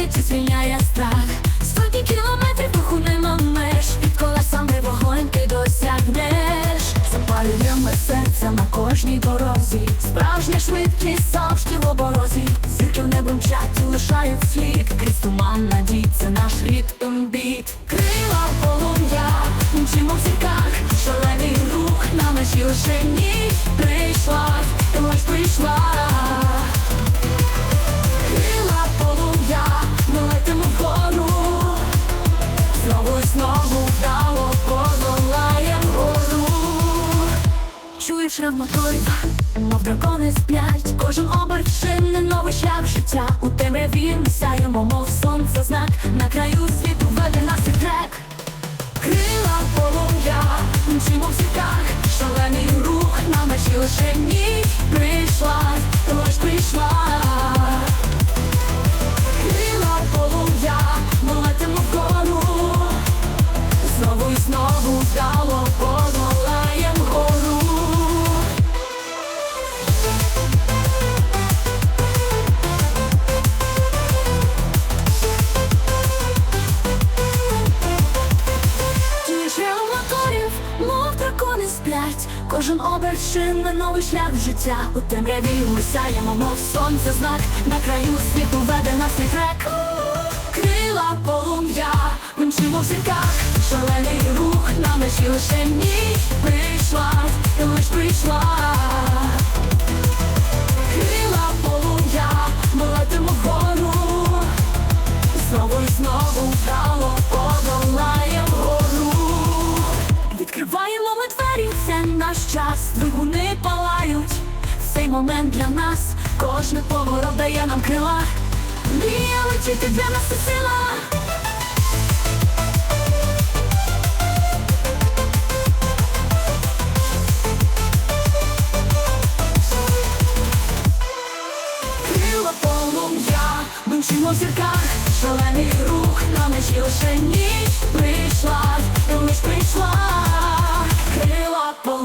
світі звільняє страх. Сотні кілометрів руху нема меж. Під колесами вогонь ти досягнеш. Запалюємо серце на кожній дорозі. Справжня швидкість завжди в оборозі. Зірки в небо мчать лишають слід. Крізь туман надій, це наш ритм біт. Крила полум'я, мчимо в зірках. Шалений рух на межі лишені Рев моторів, мов дракони сплять. Кожен оберт шинне новий шлях життя. У темряві ми сяємо, мов сонце знак. На краю світу веде нас і трек. Крила полум'я, мчимо в зірках Шалений рух на межі лише ніч мов дракони сплять Кожен оберт на новий шлях життя. У темряві ми сяємо, мов сонце знак. На краю світу веде нас цей трек. Крила полум'я, мчимо в зірках. Шалений рух на межі лише ніч Прийшла, і лиш прийшла. Крила полум'я, ми летимо вгору. Знову і знову вдало подолаєм Відкриваємо ми двері, це наш час, двигуни палають. Цей момент для нас, кожне поворот дає нам крила. Мрія летіти для нас це сила. Крила полум'я, ми мчимо в зірках. Шалений рух на межі лише ніч Прийшла, і лиш прийшла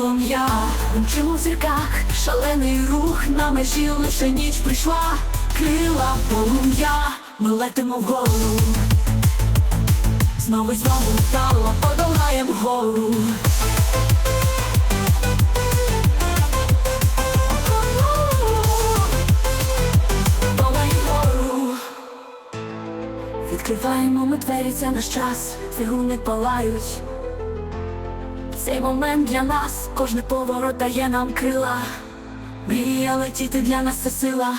полум'я, ми мчимо в зірках Шалений рух на межі лише ніч прийшла Крила полум'я, ми летимо вгору. Знову й знову вдало подолаєм гору. Відкриваємо ми двері, це наш час, двигуни палають. Цей момент для нас, кожний поворот дає нам крила. Мрія летіти для нас це сила.